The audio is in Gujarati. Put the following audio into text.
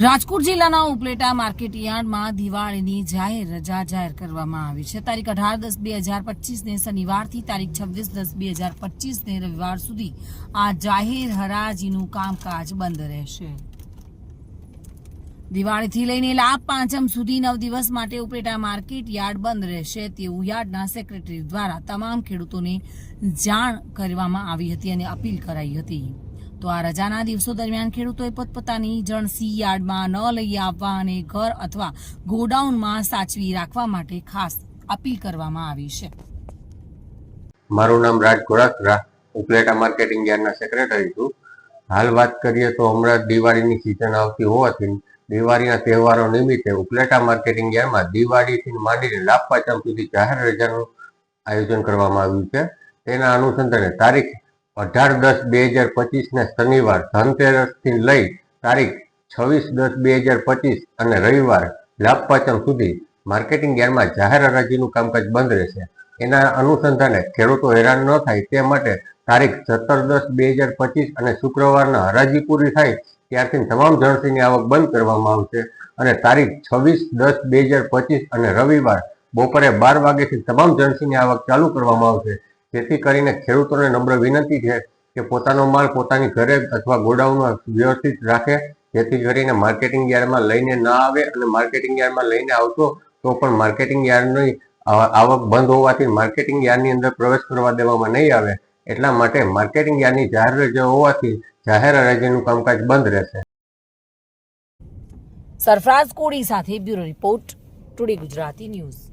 રાજકોટ જિલ્લાના ઉપલેટા માર્કેટ યાર્ડમાં દિવાળીની જાહેર રજા જાહેર કરવામાં આવી છે. તારીખ અઢાર દસ બે હજાર પચીસને શનિવારથી તારીખ છવ્વીસ દસ બે હજાર પચીસને રવિવાર સુધી આ જાહેર હરાજીનું કામકાજ બંધ રહેશે. દિવાળીથી લઈને લાભ પાંચમ સુધી નવ દિવસ માટે ઉપલેટા માર્કેટ યાર્ડ બંધ રહેશે તેવું યાર્ડના સેક્રેટરી દ્વારા તમામ ખેડૂતોને જાણ કરવામાં આવી હતી અને અપીલ કરાઈ હતી. તો આ રજાના દિવસો દરમિયાન ખેડૂતોએ પોતપોતાની જણસી યાર્ડમાં ન લઈ આવવા અને ઘર અથવા ગોડાઉનમાં સાચવી રાખવા માટે ખાસ અપીલ કરવામાં આવી છે. મારું નામ રાજ ઘોડાસરા ઉપલેટા માર્કેટિંગ યાર્ડના સેક્રેટરી છું. હાલ વાત કરીએ તો હમણાં દિવાળીની સિઝન આવતી હોવાથી દિવાળીના તહેવારો નિમિત્તે ઉપલેટા માર્કેટિંગ યાર્ડમાં દિવાળીથી માંડીને લાભ પાંચમ સુધી જાહેર રજાનું આયોજન કરવામાં આવ્યું છે. તેના અનુસંધાને તારીખ અઢાર દસ બે હજાર પચીસને શનિવાર ધનતેરસથી લઈ તારીખ છવ્વીસ દસ બે હજાર પચીસ અને રવિવાર લાભ પાંચમ સુધી માર્કેટિંગ યાર્ડમાં જાહેર હરાજીનું કામકાજ બંધ રહેશે. એના અનુસંધાને ખેડૂતો હેરાન ન થાય તે માટે તારીખ સત્તર દસ બે હજાર પચીસ અને શુક્રવારના હરાજી પૂરી થાય ત્યારથી તમામ જણસીની આવક બંધ કરવામાં આવશે અને તારીખ છવ્વીસ દસ બે હજાર પચીસ અને રવિવાર બપોરે બાર વાગ્યાથી તમામ જળસીની આવક ચાલુ કરવામાં આવશે. જેથી કરીને ખેડૂતોને નમ્ર વિનંતી છે કે પોતાનો માલ પોતાની ઘરે અથવા ગોડાઉનમાં વ્યવસ્થિત રાખે. જેથી કરીને માર્કેટિંગ યાર્ડમાં લઈને ન આવે અને માર્કેટિંગ યાર્ડમાં લઈને આવતો તો પણ માર્કેટિંગ યાર્ડની આવક બંધ હોવાથી માર્કેટિંગ યાર્ડની અંદર પ્રવેશ કરવા દેવામાં નહીં આવે. એટલા માટે માર્કેટિંગ યાર્ડની જાહેર રજા હોવાથી જાહેર હરાજીનું કામકાજ બંધ રહેશે. સરફરાઝ કોડી સાથે bureau report, today Gujarati news.